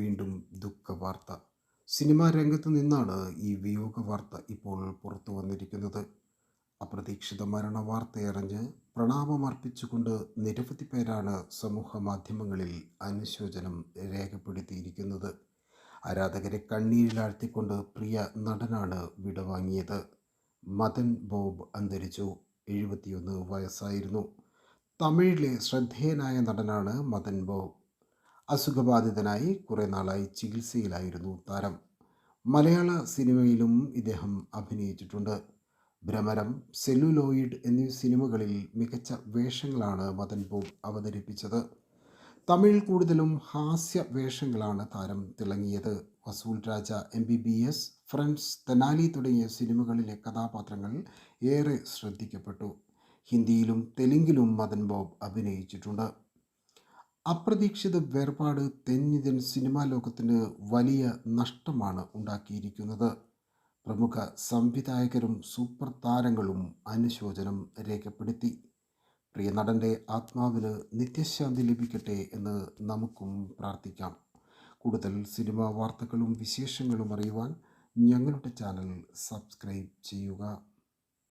വീണ്ടും ദുഃഖവാർത്ത. സിനിമാ രംഗത്ത് നിന്നാണ് ഈ വിയോഗ വാർത്ത ഇപ്പോൾ പുറത്തു വന്നിരിക്കുന്നത്. അപ്രതീക്ഷിത മരണ വാർത്തയറിഞ്ഞ് പ്രണാമമർപ്പിച്ചുകൊണ്ട് നിരവധി പേരാണ് സമൂഹ മാധ്യമങ്ങളിൽ അനുശോചനം രേഖപ്പെടുത്തിയിരിക്കുന്നത്. ആരാധകരെ കണ്ണീരിലാഴ്ത്തിക്കൊണ്ട് പ്രിയ നടനാണ് വിടവാങ്ങിയത്. മദൻ ബോബ് അന്തരിച്ചു. എഴുപത്തിയൊന്ന് വയസ്സായിരുന്നു. തമിഴിലെ ശ്രദ്ധേയനായ നടനാണ് മദൻ ബോബ്. അസുഖബാധിതനായി കുറേ നാളായി ചികിത്സയിലായിരുന്നു താരം. മലയാള സിനിമയിലും ഇദ്ദേഹം അഭിനയിച്ചിട്ടുണ്ട്. ഭ്രമരം സെല്ലുലോയിഡ് എന്നീ സിനിമകളിൽ മികച്ച വേഷങ്ങളാണ് മദൻ ബോബ് അവതരിപ്പിച്ചത്. തമിഴിൽ കൂടുതലും ഹാസ്യ വേഷങ്ങളാണ് താരം തിളങ്ങിയത്. Vasool Raja M B B S friends Tenali തുടങ്ങിയ സിനിമകളിലെ കഥാപാത്രങ്ങൾ ഏറെ ശ്രദ്ധിക്കപ്പെട്ടു. ഹിന്ദിയിലും തെലുങ്കിലും മദൻ ബോബ് അഭിനയിച്ചിട്ടുണ്ട്. അപ്രതീക്ഷിത വേർപാട് തെന്നിന്ത്യൻ സിനിമാ ലോകത്തിന് വലിയ നഷ്ടമാണ് ഉണ്ടാക്കിയിരിക്കുന്നത്. പ്രമുഖ സംവിധായകരും സൂപ്പർ താരങ്ങളും അനുശോചനം രേഖപ്പെടുത്തി. പ്രിയ നടന്റെ ആത്മാവിന് നിത്യശാന്തി ലഭിക്കട്ടെ എന്ന് നമുക്കും പ്രാർത്ഥിക്കാം. കൂടുതൽ സിനിമാ വാർത്തകളും വിശേഷങ്ങളും അറിയുവാൻ ഞങ്ങളുടെ ചാനൽ സബ്സ്ക്രൈബ് ചെയ്യുക.